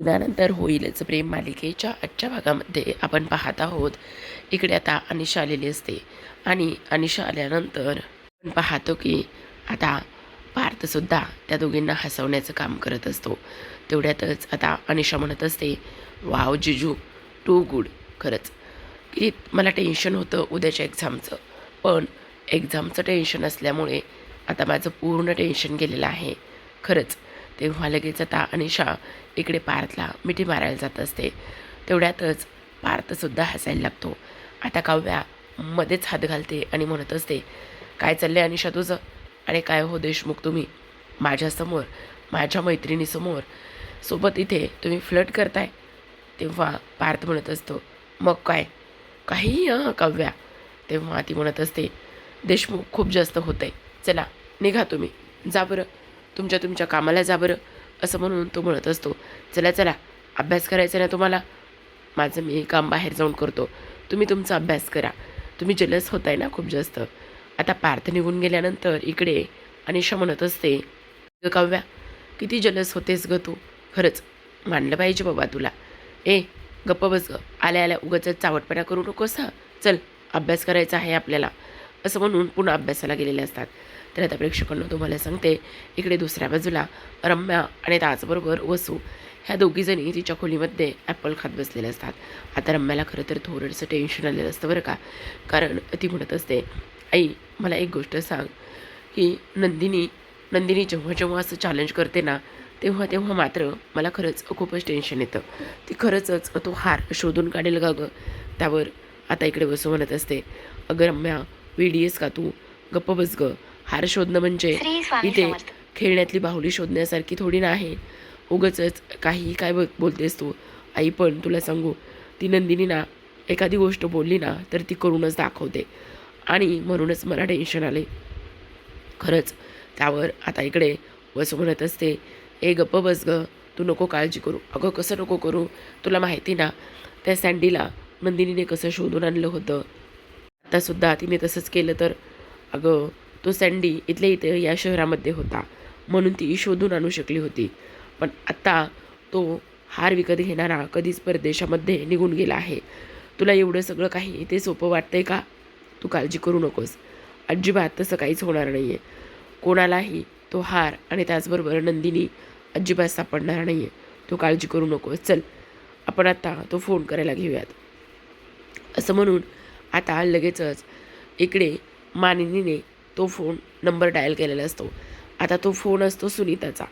लग्नानंतर होईलच प्रेम मालिकेच्या आजच्या भागामध्ये आपण पाहत आहोत. इकडे आता अनिशा आलेली असते. आणि अनिशा आल्यानंतर आपण पाहतो की आता पार्थसुद्धा त्या दोघींना हसवण्याचं काम करत असतो. तेवढ्यातच आता अनिशा म्हणत असते वाव जिजू टू गुड खरंच. की मला टेन्शन होतं उद्याच्या एक्झामचं. पण एक्झामचं टेन्शन असल्यामुळे आता माझं पूर्ण टेन्शन गेलेलं आहे. खरंच तेव्हा लगेच आता अनिशा इकडे पार्थला मिठी मारायला जात असते. तेवढ्यातच पार्थसुद्धा हसायला लागतो. आता काव्या मध्येच हात घालते आणि म्हणत असते काय चाललंय अनिशा तुझं? आणि काय हो देशमुख तुम्ही? माझ्यासमोर माझ्या मैत्रिणीसमोर सोबत इथे तुम्ही फ्लट करताय? तेव्हा पार्थ म्हणत असतो मग काय? काही हं काव्या. तेव्हा ती म्हणत असते देशमुख खूप जास्त होतं आहे चला निघा तुम्ही. जा बरं. तुमच्या तुमच्या कामाला जा बरं असं म्हणून तो म्हणत असतो. चला चला अभ्यास करायचा ना तुम्हाला? माझं मी काम बाहेर जाऊन करतो. तुम्ही तुमचा अभ्यास करा. तुम्ही जलस होताय ना खूप जास्त. आता पार्थ निघून गेल्यानंतर इकडे अनिशा म्हणत असते ग काव्या किती जलस होतेस ग तू. खरंच मानलं पाहिजे बाबा तुला. ए गप्प बस ग. आल्या आल्या उगाच चावटपणा करू नकोस हा. चल अभ्यास करायचा आहे आपल्याला. असं म्हणून पुन्हा अभ्यासाला गेलेले असतात. तर आता प्रेक्षकांना तुम्हाला सांगते इकडे दुसऱ्या बाजूला रम्या आणि त्याचबरोबर वसू ह्या दोघीजणी तिच्या खोलीमध्ये ॲपल खात बसलेले असतात. आता रम्याला खरं तर थोडंसं टेन्शन आलेलं असतं बरं का. कारण ती म्हणत असते आई मला एक गोष्ट सांग की नंदिनी नंदिनी जेव्हा जेव्हा असं चॅलेंज करते ना तेव्हा तेव्हा मात्र मला खरंच खूपच टेन्शन येतं. ती खरंचच तो हार शोधून काढेल का गं? त्यावर आता इकडे बसू म्हणत असते अगं रम्या वेडी का तू? गप्प बस गं. हार शोधणं म्हणजे इथे खेळण्यातली बाहुली शोधण्यासारखी थोडी ना आहे. उगच काही काय बोल बोलतेस तू. आई पण तुला सांगू ती नंदिनी ना एखादी गोष्ट बोलली ना तर ती करूनच दाखवते. आणि म्हणूनच मला टेन्शन आले खरंच त्यावर आता इकडे वसू म्हणत असते. ए गप्प बस ग तू नको काळजी करू. अगं कसं नको करू? तुला माहिती ना त्या सँडीला नंदिनीने कसं शोधून आणलं होतं. आत्तासुद्धा तिने तसंच केलं तर. अगं तो सँडी इथल्या इथे या शहरामध्ये होता. म्हणून ती शोधून आणू शकली होती. पण आत्ता तो हार विकत घेणारा कधीच परदेशामध्ये निघून गेला आहे. तुला एवढं सगळं काही ते सोपं वाटतंय का? तू काळजी करू नकोस. अजिबात तसं काहीच होणार नाही आहे कोणालाही तो हार आणि त्याचबरोबर नंदिनी अजिबात सापडणार नाही आहे तू काळजी करू नकोस. चल आपण आता तो फोन करायला घेऊयात. असं म्हणून आता लगेचच इकडे मानिनीने तो फोन नंबर डायल केलेला असतो. आता तो फोन असतो सुनीताचा.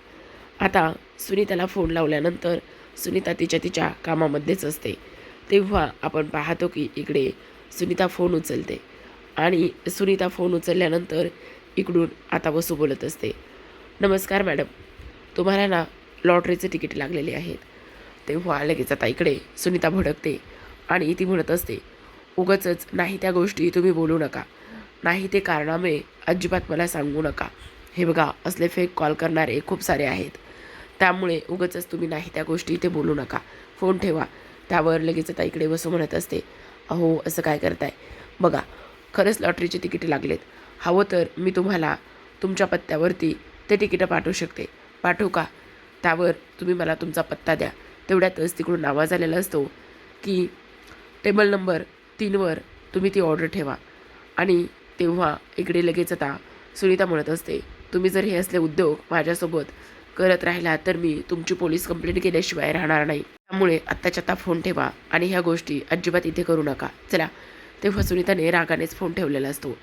आता सुनीताला फोन लावल्यानंतर सुनीता तिच्या तिच्या कामामध्येच असते. तेव्हा आपण पाहतो की इकडे सुनीता फोन उचलते आणि सुनीता फोन उचलल्यानंतर इकडून आता वसू बोलत असते. नमस्कार मॅडम तुम्हाला ना लॉटरीचे तिकीट लागलेले आहेत. तेव्हा लगेच आता इकडे सुनीता भडकते आणि ती म्हणत असते उगचच नाही त्या गोष्टी तुम्ही बोलू नका. नाही ते कारणामुळे अजिबात मला सांगू नका. हे बघा असले फेक कॉल करणारे खूप सारे आहेत. त्यामुळे उगचच तुम्ही नाही त्या गोष्टी इथे बोलू नका. फोन ठेवा. त्यावर लगेच आता इकडे बसू म्हणत असते. अहो असं काय करताय? बघा खरंच लॉटरीचे तिकीट लागलेत. हवं तर मी तुम्हाला तुमच्या पत्त्यावरती ते तिकीटं पाठवू शकते. पाठवू का? त्यावर तुम्ही मला तुमचा पत्ता द्या. तेवढ्यातच तिकडून आवाज आलेला असतो की टेबल नंबर तीनवर तुम्ही ती ऑर्डर ठेवा. आणि तेव्हा इकडे लगेच आता सुनीता म्हणत असते तुम्ही जर हे असले उद्योग माझ्यासोबत करत राहिला तर मी तुमची पोलीस कंप्लेंट केल्याशिवाय राहणार नाही. त्यामुळे आत्ताच्या आता फोन ठेवा आणि ह्या गोष्टी अजिबात इथे करू नका. चला तेव्हा सुनीताने रागानेच फोन ठेवलेला असतो.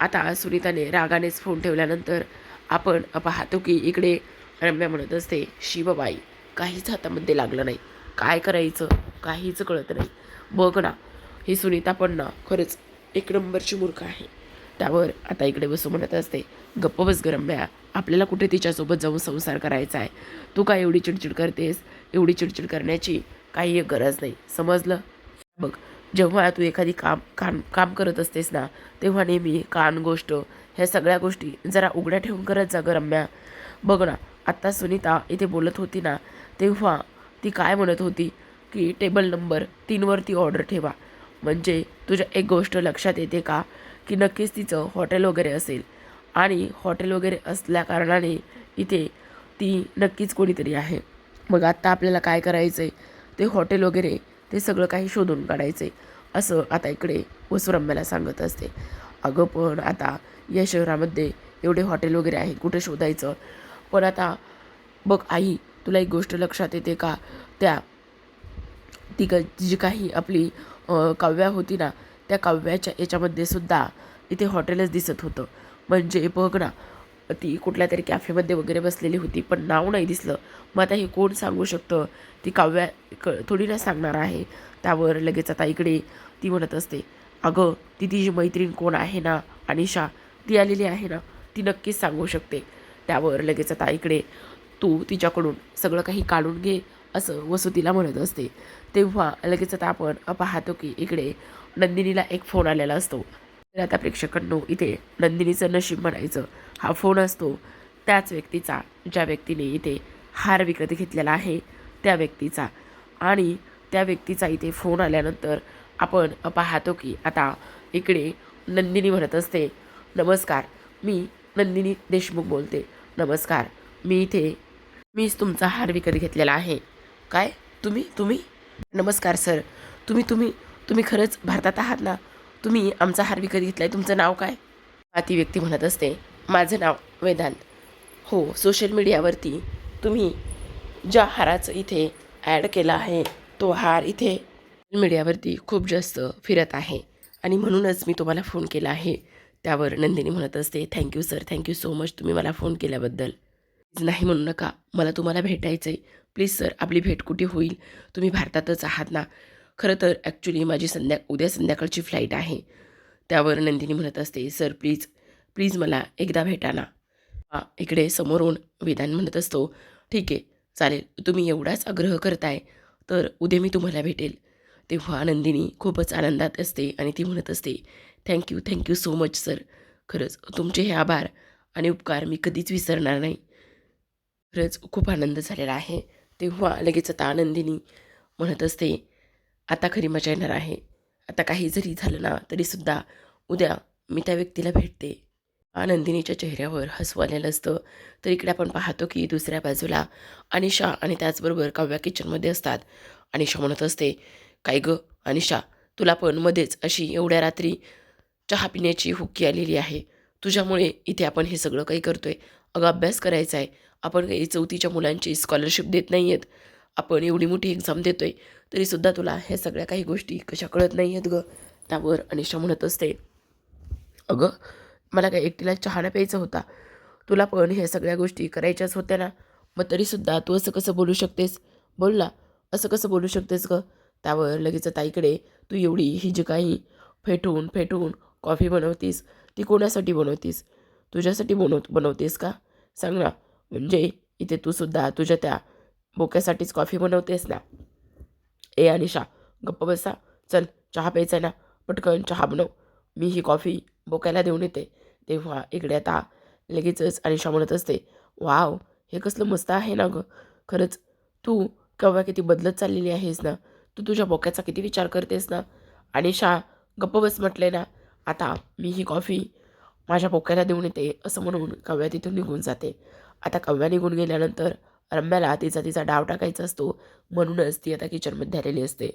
आता सुनीताने रागानेच फोन ठेवल्यानंतर आपण पाहतो की इकडे रम्या म्हणत असते शिवबाई काहीच हातामध्ये लागलं नाही. काय करायचं? काहीच कळत नाही. बघ ना ही सुनीता पण ना खरंच एक नंबरची मूर्ख आहे. त्यावर आता इकडे बसू म्हणत असते. गप्प बस गरम्या आपल्याला कुठे तिच्यासोबत जाऊन संसार करायचा आहे? तू काय एवढी चिडचिड करतेस? एवढी चिडचिड करण्याची काही एक गरज नाही. समजलं? बघ जेव्हा तू एखादी काम काम काम करत असतेस ना तेव्हा नेहमी कान गोष्ट ह्या सगळ्या गोष्टी जरा उघड्या ठेवून करत जा गरम्या बघ ना आत्ता सुनीता इथे बोलत होती ना तेव्हा ती काय म्हणत होती? की टेबल नंबर तीनवरती ऑर्डर ठेवा. म्हणजे तुझ्या एक गोष्ट लक्षात येते का? की नक्कीच तिचं हॉटेल वगैरे असेल. आणि हॉटेल वगैरे असल्या कारणाने इथे ती नक्कीच कोणीतरी आहे. मग आत्ता आपल्याला काय करायचं आहे ते हॉटेल वगैरे ते सगळं काही शोधून काढायचं आहे असं आता इकडे वसुरम्याला सांगत असते. अगं पण आता या शहरामध्ये एवढे हॉटेल वगैरे आहे कुठे शोधायचं? पण आता बघ आई तुला एक गोष्ट लक्षात येते का? त्या ती जी काही आपली काव्या होती ना त्या काव्याच्या याच्यामध्ये सुद्धा इथे हॉटेलच दिसत होतं. म्हणजे बघ ना ती कुठल्या तरी कॅफेमध्ये वगैरे बसलेली होती पण नाव नाही दिसलं. मग आता हे कोण सांगू शकतं? ती काव्या क थोडी ना सांगणार आहे. त्यावर लगेच आता इकडे ती म्हणत असते अगं ती तिची मैत्रीण कोण आहे ना अनिशा? ती आलेली आहे ना? ती नक्कीच सांगू शकते. त्यावर लगेच आता इकडे तू तिच्याकडून सगळं काही काढून घे. असं वसुतीला म्हणत असते. तेव्हा लगेच आता आपण पाहतो की इकडे नंदिनीला एक फोन आलेला असतो. तर आता प्रेक्षकांनो इथे नंदिनीचं नशीब म्हणायचं. हा फोन असतो त्याच व्यक्तीचा ज्या व्यक्तीने इथे हार विकत घेतलेला आहे त्या व्यक्तीचा. आणि त्या व्यक्तीचा इथे फोन आल्यानंतर आपण पाहतो की आता इकडे नंदिनी म्हणत असते नमस्कार मी नंदिनी देशमुख बोलते. नमस्कार मी इथे मीच तुमचा हार विकत घेतलेला आहे. काय? तुम्ही? तुम्ही? नमस्कार सर. तुम्ही तुम्ही तुम्ही खरंच भारतात आहात ना? तुम्ही आमचा हार विकत घेतला आहे तुमचं नाव काय? ती व्यक्ती म्हणत असते. माझं नाव वेदांत. हो सोशल मीडियावरती तुम्ही ज्या हाराचं इथे ॲड केला आहे तो हार इथे मीडियावरती खूप जास्त फिरत आहे. आणि म्हणूनच मी तुम्हाला फोन केला आहे. त्यावर नंदिनी म्हणत असते thank you sir thank you so much तुम्ही मला फोन केल्याबद्दल. नाही म्हणू नका. मला तुम्हाला भेटायचं आहे प्लीज सर आपली भेट कुठे होईल? तुम्ही भारतातच आहात ना? खरं तर ॲक्च्युली माझी संध्या उद्या संध्याकाळची फ्लाईट आहे. त्यावर नंदिनी म्हणत असते सर प्लीज प्लीज मला एकदा भेटा ना. इकडे समोरून वेदान म्हणत असतो ठीक आहे चालेल. तुम्ही एवढाच आग्रह करताय तर उद्या मी तुम्हाला भेटेल. तेव्हा नंदिनी खूपच आनंदात असते आणि ती म्हणत असते thank you thank you so much sir खरंच तुमचे हे आभार आणि उपकार मी कधीच विसरणार नाही. खरंच खूप आनंद झालेला आहे. तेव्हा लगेच आता आनंदिनी म्हणत असते आता खरी मजा येणार आहे. आता काही जरी झालं ना तरीसुद्धा उद्या मी त्या व्यक्तीला भेटते. आनंदिनीच्या चेहऱ्यावर हसू आलेलं असतं. तर इकडे आपण पाहतो की दुसऱ्या बाजूला अनिशा आणि त्याचबरोबर काव्या किचनमध्ये असतात. अनिशा म्हणत असते काय गं अनिशा तुला पण मध्येच अशी एवढ्या रात्री चहा पिण्याची हुक्की आलेली आहे. तुझ्यामुळे इथे आपण हे सगळं काही करतो आहे अगं अभ्यास करायचा आहे आपण काही चौथीच्या मुलांची स्कॉलरशिप देत नाही आहेत आपण एवढी मोठी एक्झाम देतोय तरीसुद्धा तुला ह्या सगळ्या काही गोष्टी कशा कळत नाही आहेत गं? त्यावर अनिशा म्हणत असते. अगं मला काय एकटीला चहाणा प्यायचा होता. तुला पण ह्या सगळ्या गोष्टी करायच्याच होत्या ना. मग तरीसुद्धा तू असं कसं बोलू शकतेस? बोल ना असं कसं बोलू शकतेस गं? त्यावर लगेच ताईकडे तू एवढी ही जी काही फेटून फेटून कॉफी बनवतीस. ती कोणासाठी बनवतीस? तुझ्यासाठी बनव बनवतेस का? सांग ना. म्हणजे इथे तू सुद्धा तुझ्या त्या बोक्यासाठीच कॉफी बनवतेस ना? ए अनिशा गप्प बसा. चल चहा प्यायचा आहे ना. पटकन चहा बनव. मी ही कॉफी बोक्याला देऊन येते. तेव्हा इकडे आता लगेचच अनिशा म्हणत असते वाव हे कसलं मस्त आहे ना गं. खरंच तू केव्हा किती बदलत चाललेली आहेस ना? तू तुझ्या बोक्याचा किती विचार करतेस ना? अनिशा गप्प बस म्हटले ना. आता मी ही कॉफी माझ्या बोक्याला देऊन येते असं म्हणून कव्या तिथून निघून जाते. आता कव्या निघून गेल्यानंतर रम्याला तिचा तिचा डाव टाकायचा असतो. म्हणूनच ती आता किचनमध्ये आलेली असते.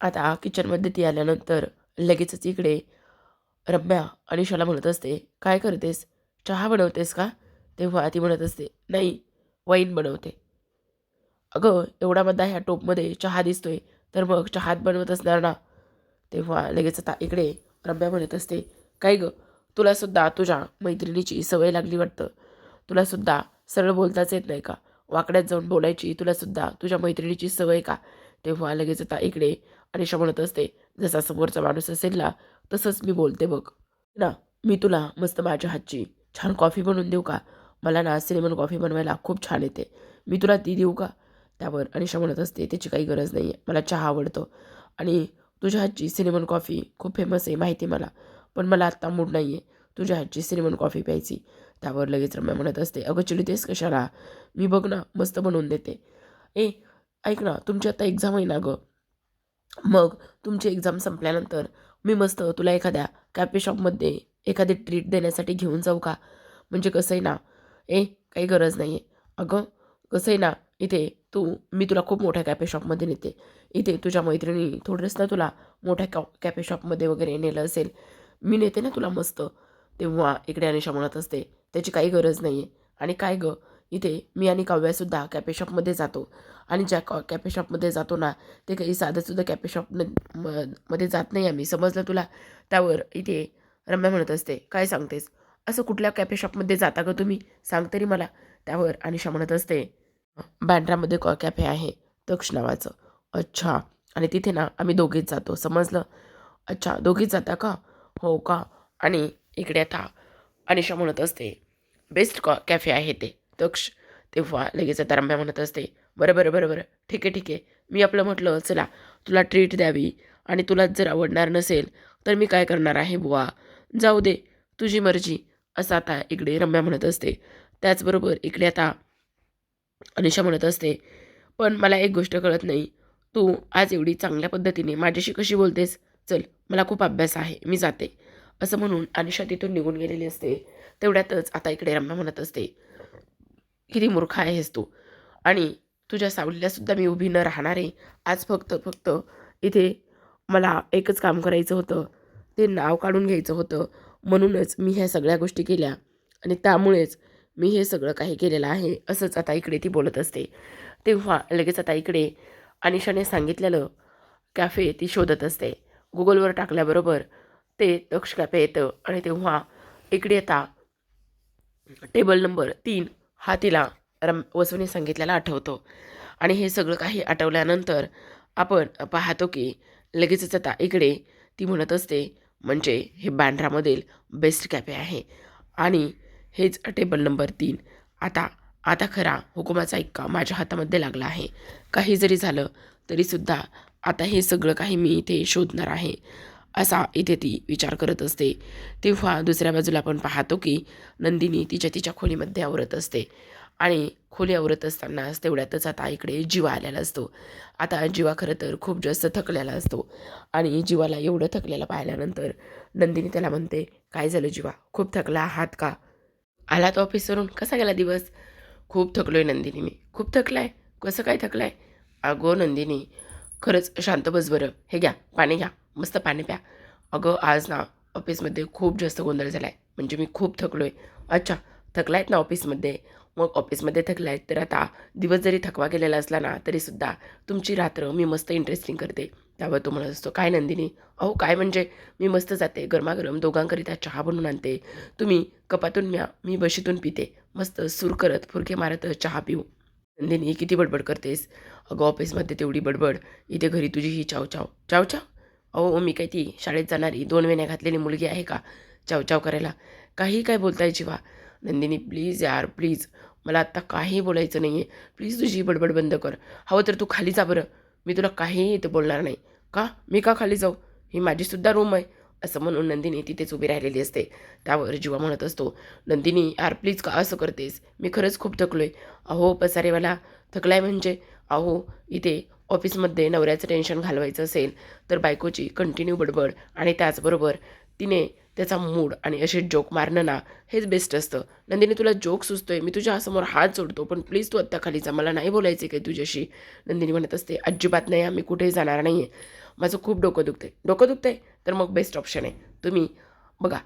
आता किचनमध्ये ती आल्यानंतर लगेचच इकडे रम्या अनिशाला म्हणत असते काय करतेस? चहा बनवतेस का? तेव्हा ती म्हणत असते नाही वाईन बनवते. अगं एवढा मधा ह्या टोपमध्ये चहा दिसतोय तर मग चहात बनवत असणार ना? तेव्हा लगेच आता इकडे रम्या म्हणत असते काय गं? तुलासुद्धा तुझ्या मैत्रिणीची सवय लागली वाटतं. तुलासुद्धा सरळ बोलताच येत नाही का? वाकड्यात जाऊन बोलायची तुलासुद्धा तुझ्या मैत्रिणीची सवय का? तेव्हा लगेच आता इकडे अनिशा म्हणत असते जसा समोरचा माणूस असेल ना तसंच मी बोलते बघ. ना मी तुला मस्त माझ्या हातची छान कॉफी बनवून देऊ का? मला ना सिनेमन कॉफी बनवायला खूप छान येते. मी तुला ती देऊ का? त्यावर अनिशा म्हणत असते त्याची काही गरज नाही आहे मला चहा आवडतो. आणि तुझ्या हातची सिनेमन कॉफी खूप फेमस आहे माहिती आहे मला पण मला आत्ता मूड नाही आहे तुझ्या हातची सिनेमन कॉफी प्यायची. त्यावर लगेच रम्या म्हणत असते अगं चिडतेस कशाला? मी बघ ना मस्त बनवून देते. ए ऐक ना तुमची आता एक्झाम आहे ना गं. मग तुमची एक्झाम संपल्यानंतर मी मस्त तुला एखाद्या कॅफे शॉपमध्ये एखादी ट्रीट देण्यासाठी घेऊन जाऊ का? म्हणजे कसं आहे ना? ए काही गरज नाही आहे अगं कसं आहे ना इथे तू मी तुला खूप मोठ्या कॅफे शॉपमध्ये नेते. इथे तुझ्या मैत्रिणी थोडंच ना तुला मोठ्या कॅ कॅफे शॉपमध्ये वगैरे नेलं असेल. मी नेते ना तुला मस्त. तेव्हा इकडे अनिशा म्हणत असते त्याची काही गरज नाही आहे आणि काय गं? इथे मी आणि काव्यासुद्धा कॅफे शॉपमध्ये जातो. आणि ज्या कॉ कॅफे शॉपमध्ये जातो ना ते काही साधंसुद्धा कॅफे शॉप म- मध्ये जात नाही आम्ही. समजलं तुला? त्यावर इथे रम्या म्हणत असते काय सांगतेस? असं कुठल्या कॅफे शॉपमध्ये जाता का तुम्ही? सांग तरी मला. त्यावर अनिशा म्हणत असते बँड्रामध्ये कॉ कॅफे आहे तक्ष नावाचं. अच्छा. आणि तिथे ना आम्ही दोघीच जातो. समजलं? अच्छा दोघीच जाता का? हो का? आणि इकडे आता अनिशा म्हणत असते बेस्ट कॉ कॅफे आहे ते. तक्ष तेव्हा लगेच आता रम्या म्हणत असते बरं बरं बरं बरं ठीक आहे ठीक आहे. मी आपलं म्हटलं चला तुला ट्रीट द्यावी आणि तुला जर आवडणार नसेल तर मी काय करणार आहे बुवा? जाऊ दे तुझी मर्जी. असं आता इकडे रम्या म्हणत असते. त्याचबरोबर इकडे आता अनिशा म्हणत असते पण मला एक गोष्ट कळत नाही. तू आज एवढी चांगल्या पद्धतीने माझ्याशी कशी बोलतेस? चल मला खूप अभ्यास आहे मी जाते. असं म्हणून अनिशा तिथून निघून गेलेली असते. तेवढ्यातच आता इकडे रम्या म्हणत असते किती मूर्ख आहेस तू. आणि तुझ्या सावलीलासुद्धा मी उभी न राहणार. आहे आज फक्त फक्त इथे मला एकच काम करायचं होतं. ते नाव काढून घ्यायचं होतं. म्हणूनच मी ह्या सगळ्या गोष्टी केल्या. आणि त्यामुळेच मी हे सगळं काही केलेलं आहे असंच आता इकडे ती बोलत असते. तेव्हा लगेच आता इकडे अनिशाने सांगितलेलं कॅफे ती शोधत असते. गुगलवर टाकल्याबरोबर ते दक्ष कॅफे येतं आणि तेव्हा इकडे आता टेबल नंबर तीन हा तिला रम वसुने सांगितलेला आठवतो. आणि हे सगळं काही आठवल्यानंतर आपण पाहतो की लगेचच आता इकडे ती म्हणत असते म्हणजे हे बँड्रामधील बेस्ट कॅफे आहे. आणि हेच टेबल नंबर तीन. आता आता खरा हुकुमाचा इक्का माझ्या हातामध्ये लागला आहे. काही जरी झालं तरीसुद्धा आता हे सगळं काही मी इथे शोधणार आहे. असा इथे ती विचार करत असते. तेव्हा दुसऱ्या बाजूला आपण पाहतो की नंदिनी तिच्या तिच्या खोलीमध्ये आवरत असते. आणि खोली आवरत असतानाच तेवढ्यातच आता इकडे जीवा आलेला असतो. आता जीवा खरं तर खूप जास्त थकलेला असतो. आणि जीवाला एवढं थकलेलं पाहिल्यानंतर नंदिनी त्याला म्हणते काय झालं जीवा? खूप थकला आहात का? आला तो ऑफिसवरून? कसा गेला दिवस? खूप थकलो आहे नंदिनी मी. खूप थकला आहे कसं काय थकला आहे अगो नंदिनी खरंच शांत बस बरं. हे घ्या पाणी घ्या. मस्त पाणी प्या. अगं आज ना ऑफिसमध्ये खूप जास्त गोंधळ झाला आहे म्हणजे मी खूप थकलो आहे अच्छा थकला आहेत ना ऑफिसमध्ये मग ऑफिसमध्ये थकला आहेत तर आता दिवस जरी थकवा गेलेला असला ना तरीसुद्धा तुमची रात्र मी मस्त इंटरेस्टिंग करते. त्यावर तो म्हणत असतो काय नंदिनी? अहो काय म्हणजे? मी मस्त जाते गरमागरम दोघांकरिता चहा बनवून आणते. तुम्ही कपातून म्या मी बशीतून पिते. मस्त सूर करत फुरके मारत चहा पिऊ. नंदिनी किती बडबड करतेस? अगं ऑफिसमध्ये तेवढी बडबड. इथे घरी तुझी ही चाव चाव चाव चाव अहो मी काय ती शाळेत जाणारी. दोन वेण्या घातलेली मुलगी आहे का? चावचाव करायला. काही काय बोलताय जीवा? नंदिनी प्लीज यार प्लीज. मला आत्ता काही बोलायचं नाही आहे प्लीज तुझी बडबड बंद कर. हवं तर तू खाली जा बरं. मी तुला काहीही इथं बोलणार नाही. का? मी का खाली जाऊ? ही माझीसुद्धा रूम आहे. असं म्हणून नंदिनी तिथेच उभी राहिलेली असते. त्यावर जीवा म्हणत असतो नंदिनी यार प्लीज का असं करतेस? मी खरंच खूप थकलो आहे अहो पसारेवाला थकलाय म्हणजे? अहो इथे ऑफिसमध्ये नवऱ्याचं टेन्शन घालवायचं असेल तर बायकोची कंटिन्यू बडबड आणि त्याचबरोबर तिने त्याचा मूड आणि असे जोक मारणं ना हेच बेस्ट असतं. नंदिनी तुला जोक सुचतोय मी तुझ्या समोर हात जोडतो पण प्लीज तू आत्ता खाली जा मला नाही बोलायचं काही तुझ्याशी. नंदिनी म्हणत असते अजिबात नाही आम्ही कुठेही जाणार नाही आहे माझं खूप डोकं दुखतंय. डोकं दुखतंय? तर मग बेस्ट ऑप्शन आहे. तुम्ही बघा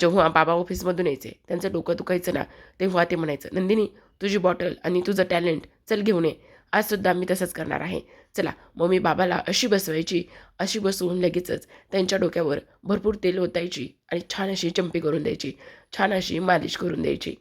जेव्हा बाबा ऑफिसमधून यायचे त्यांचं डोकं दुखायचं ना तेव्हा ते म्हणायचं नंदिनी तुझी बॉटल आणि तुझं टॅलेंट चल घेऊन ये. आजसुद्धा मी तसंच करणार आहे. चला मग मी बाबाला अशी बसवायची अशी बसवून लगेचच त्यांच्या डोक्यावर भरपूर तेल ओतायची आणि छान अशी चंपी करून द्यायची छान अशी मालिश करून द्यायची.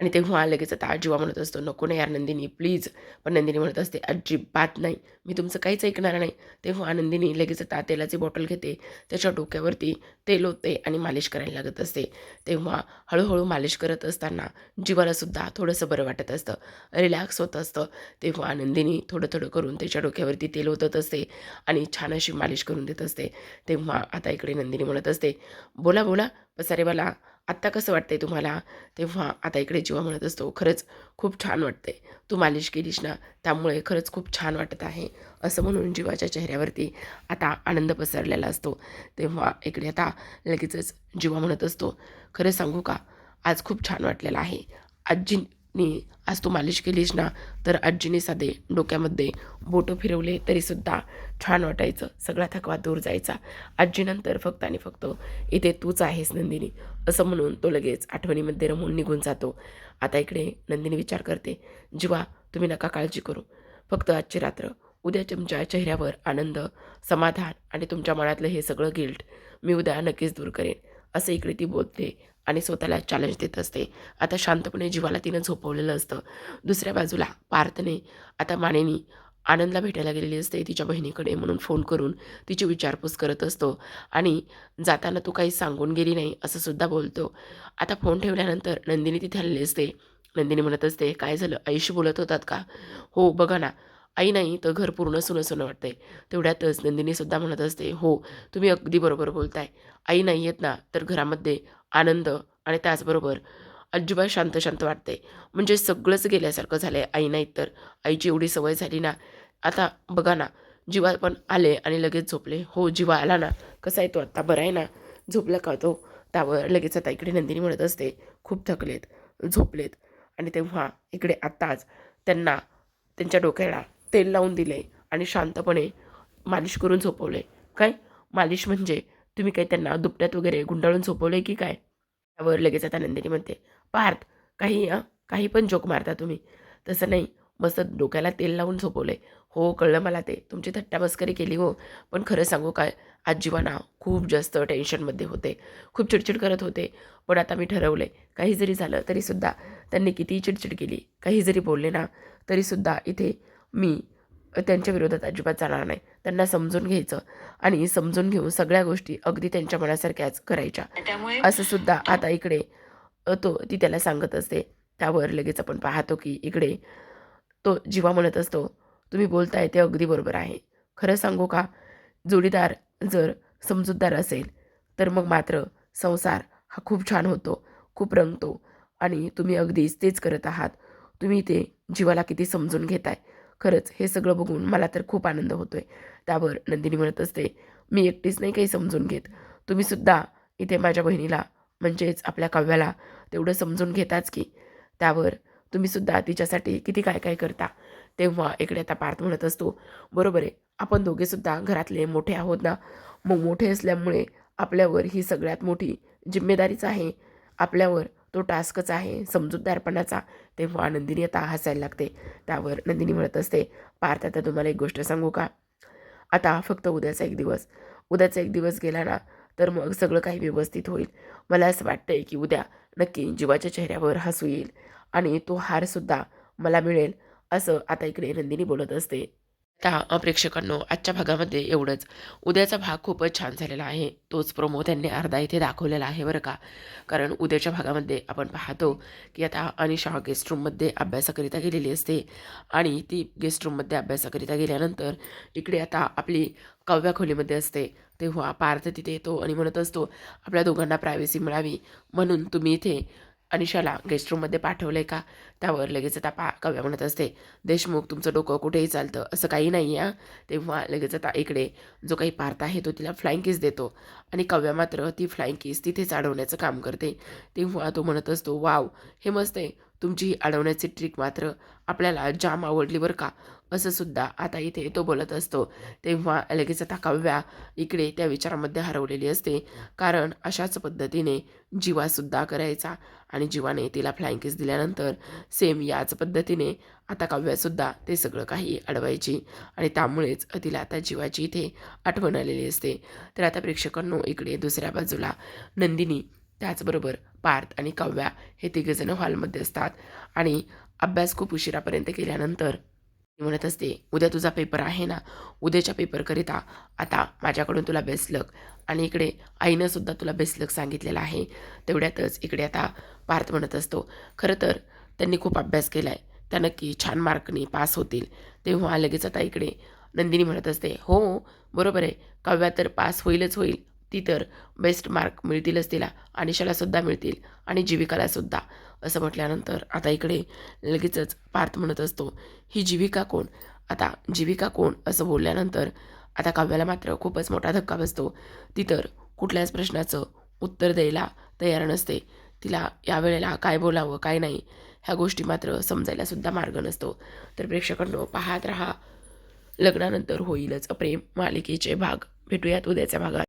आणि तेव्हा लगेच आता आजीवा म्हणत असतो नको ना यार नंदिनी प्लीज पण नंदिनी म्हणत असते अजिबात नाही मी तुमचं काहीच ऐकणार नाही. तेव्हा नंदिनी लगेच आता तेलाची बॉटल घेते त्याच्या डोक्यावरती तेल होते आणि मालिश करायला लागत असते. तेव्हा हळूहळू मालिश करत असताना जीवालासुद्धा थोडंसं बरं वाटत असतं रिलॅक्स होत असतं. तेव्हा नंदिनी थोडं थोडं करून त्याच्या डोक्यावरती तेल ओतत असते आणि छान अशी मालिश करून देत असते. तेव्हा आता इकडे नंदिनी म्हणत असते बोला बोला पसारेवाला आत्ता कसं वाटतंय तुम्हाला? तेव्हा आता इकडे जेव्हा म्हणत असतो खरंच खूप छान वाटतंय. तू मालिश केलीस ना त्यामुळे खरंच खूप छान वाटत आहे असं म्हणून जीवाच्या चेहऱ्यावरती आता आनंद पसरलेला असतो. तेव्हा इकडे आता लगेचच जीवा म्हणत असतो खरं सांगू का? आज खूप छान वाटलेलं आहे. आजी नी आज तू मालिश केलीस ना. तर आजीने साधे डोक्यामध्ये बोटं फिरवले तरीसुद्धा छान वाटायचं. सगळा थकवा दूर जायचा. आजीनंतर फक्त आणि फक्त इथे तूच आहेस नंदिनी. असं म्हणून तो लगेच आठवणीमध्ये रमून निघून जातो. आता इकडे नंदिनी विचार करते जीवा तुम्ही नका काळजी करू. फक्त आजची रात्र उद्या तुमच्या चेहऱ्यावर आनंद समाधान आणि तुमच्या मनातलं हे सगळं गिल्ट मी उद्या नक्कीच दूर करेन. असं इकडे ती बोलते. आणि स्वतःला चॅलेंज देत असते. आता शांतपणे जीवाला तिनं झोपवलेलं असतं. दुसऱ्या बाजूला पार्थने आता मानेनी आनंदला भेटायला गेलेली असते तिच्या बहिणीकडे म्हणून फोन करून तिची विचारपूस करत असतो. आणि जाताना तू काही सांगून गेली नाही असं सुद्धा बोलतो. आता फोन ठेवल्यानंतर नंदिनी तिथे आलेली असते. नंदिनी म्हणत असते काय झालं? ऐशी बोलत होतात का? हो बघा ना. आई नाही तर घर पूर्ण सुनं सुनं वाटतंय. तेवढ्यातच नंदिनीसुद्धा म्हणत असते हो तुम्ही अगदी बरोबर बोलताय. आई नाही आहेत ना तर घरामध्ये आनंद आणि त्याचबरोबर अजिबात शांत शांत वाटते. म्हणजे सगळंच गेल्यासारखं झालं आहे आई नाहीत तर. आईची एवढी सवय झाली ना. आता बघा ना जीवा पण आले आणि लगेच झोपले. हो जीवा आला ना कसा आहे तो आत्ता? बरा आहे ना? झोपला का तो? त्यावर लगेच आता इकडे नंदिनी म्हणत असते खूप थकलेत झोपलेत. आणि तेव्हा इकडे आत्ताच त्यांना त्यांच्या डोक्याला तेल लावून दिले आणि शांतपणे मालिश करून झोपवले. काय? मालिश म्हणजे तुम्ही काही त्यांना दुपट्यात वगैरे गुंडाळून झोपवले की काय? त्यावर लगेच आता नंदिनी म्हणते पार्थ काही काही पण जोक मारता तुम्ही. तसं नाही. मस्त डोक्याला तेल लावून झोपवले. हो कळलं मला ते. तुमची थट्टा मस्करी केली हो. पण खरं सांगू काय? आजीवाना खूप जास्त टेन्शनमध्ये होते. खूप चिडचिड करत होते. पण आता मी ठरवले. काही जरी झालं तरीसुद्धा त्यांनी कितीही चिडचिड केली काही जरी बोलले ना तरीसुद्धा इथे मी त्यांच्या विरोधात अजिबात जाणार नाही. त्यांना समजून घ्यायचं आणि समजून घेऊन सगळ्या गोष्टी अगदी त्यांच्या मनासारख्याच करायच्या. असं सुद्धा आता इकडे तो ती त्याला सांगत असते. त्यावर लगेच आपण पाहतो की इकडे तो जीवा म्हणत असतो तुम्ही बोलताय ते अगदी बरोबर आहे. खरं सांगू का? जोडीदार जर समजूतदार असेल तर मग मात्र संसार हा खूप छान होतो खूप रंगतो आणि तुम्ही अगदीच तेच करत आहात. तुम्ही ते जीवाला किती समजून घेताय. खरंच हे सगळं बघून मला तर खूप आनंद होतोय. त्यावर नंदिनी म्हणत असते मी एकटीच नाही काही समजून घेत. तुम्हीसुद्धा इथे माझ्या बहिणीला म्हणजेच आपल्या काव्याला तेवढं समजून घेताच की. त्यावर तुम्हीसुद्धा तिच्यासाठी किती काय काय करता? तेव्हा इकडे आता पार्थ म्हणत असतो बरोबर आहे आपण दोघेसुद्धा घरातले मोठे आहोत ना? मग मोठे असल्यामुळे आपल्यावर ही सगळ्यात मोठी जिम्मेदारीच आहे. आपल्यावर तो टास्कच आहे समजूतदारपणाचा. तेव्हा नंदिनी आता हसायला लागते. त्यावर नंदिनी म्हणत असते पार्थ आता तुम्हाला एक गोष्ट सांगू का? आता फक्त उद्याचा एक दिवस. उद्याचा एक दिवस गेला ना तर मग सगळं काही व्यवस्थित होईल. मला असं वाटतंय की उद्या नक्की जीवाच्या चेहऱ्यावर हसू येईल आणि तो हारसुद्धा मला मिळेल असं आता इकडे नंदिनी बोलत असते. आता प्रेक्षकांनो आजच्या भागामध्ये एवढंच. उद्याचा भाग खूपच छान झालेला आहे. तोच प्रोमो त्यांनी अर्धा इथे दाखवलेला आहे बरं का. कारण उद्याच्या भागामध्ये आपण पाहतो की आता अनिशा गेस्ट रूममध्ये अभ्यासाकरिता गेलेली असते आणि ती गेस्ट रूममध्ये अभ्यासाकरिता गेल्यानंतर इकडे आता आपली काव्या खोलीमध्ये असते. तेव्हा पार्थ तिथे येतो आणि म्हणत असतो आपल्या दोघांना प्रायव्हसी मिळावी म्हणून तुम्ही इथे अनिशाला गेस्ट रूममध्ये पाठवलं आहे का? त्यावर लगेच आता पा काव्या म्हणत असते देशमुख तुमचं डोकं कुठेही चालतं असं काही नाही आहे तेव्हा लगेच आता इकडे जो काही पार्थ आहे तो तिला फ्लाईंग किस देतो आणि काव्या मात्र ती फ्लाईंग किस तिथेच अडवण्याचं काम करते. तेव्हा तो म्हणत असतो वाव हे मस्त आहे तुमची ही अडवण्याची ट्रिक मात्र आपल्याला जाम आवडली बरं का? असं सुद्धा आता इथे तो बोलत असतो. तेव्हा लगेच आता काव्या इकडे त्या विचारामध्ये हरवलेली असते. कारण अशाच पद्धतीने जीवासुद्धा करायचा आणि जीवाने तिला फ्लाइंग किस दिल्यानंतर सेम याच पद्धतीने आता काव्यासुद्धा ते सगळं काही अडवायची आणि त्यामुळेच तिला आता जीवाची इथे आठवण आलेली असते. तर आता प्रेक्षकांनो इकडे दुसऱ्या बाजूला नंदिनी त्याचबरोबर पार्थ आणि काव्या हे तिघेजणं हॉलमध्ये असतात आणि अभ्यास खूप उशिरापर्यंत केल्यानंतर मी म्हणत असते उद्या तुझा पेपर आहे ना? उद्याच्या पेपरकरिता आता माझ्याकडून तुला बेस्ट लक आणि इकडे आईनंसुद्धा तुला बेस्ट लक सांगितलेलं आहे. तेवढ्यातच इकडे आता पार्थ म्हणत असतो खरं तर त्यांनी खूप अभ्यास केला आहे त्या नक्की छान मार्कनी पास होतील. तेव्हा लगेच आता इकडे नंदिनी म्हणत असते हो बरोबर आहे. काव्या तर पास होईलच होईल. ती तर बेस्ट मार्क मिळतीलच तिला. अनिशालासुद्धा मिळतील. आणि जीविकालासुद्धा. असं म्हटल्यानंतर आता इकडे लगेचच पार्थ म्हणत असतो ही जीविका कोण? आता जीविका कोण? असं बोलल्यानंतर आता काव्याला मात्र खूपच मोठा धक्का बसतो. ती तर कुठल्याच प्रश्नाचं उत्तर द्यायला तयार नसते. तिला यावेळेला काय बोलावं काय नाही ह्या गोष्टी मात्र समजायलासुद्धा मार्ग नसतो. तर प्रेक्षकांनो पाहत राहा. लग्नानंतर होईलच प्रेम मालिकेचे भाग. भेटूयात उद्याच्या भागात.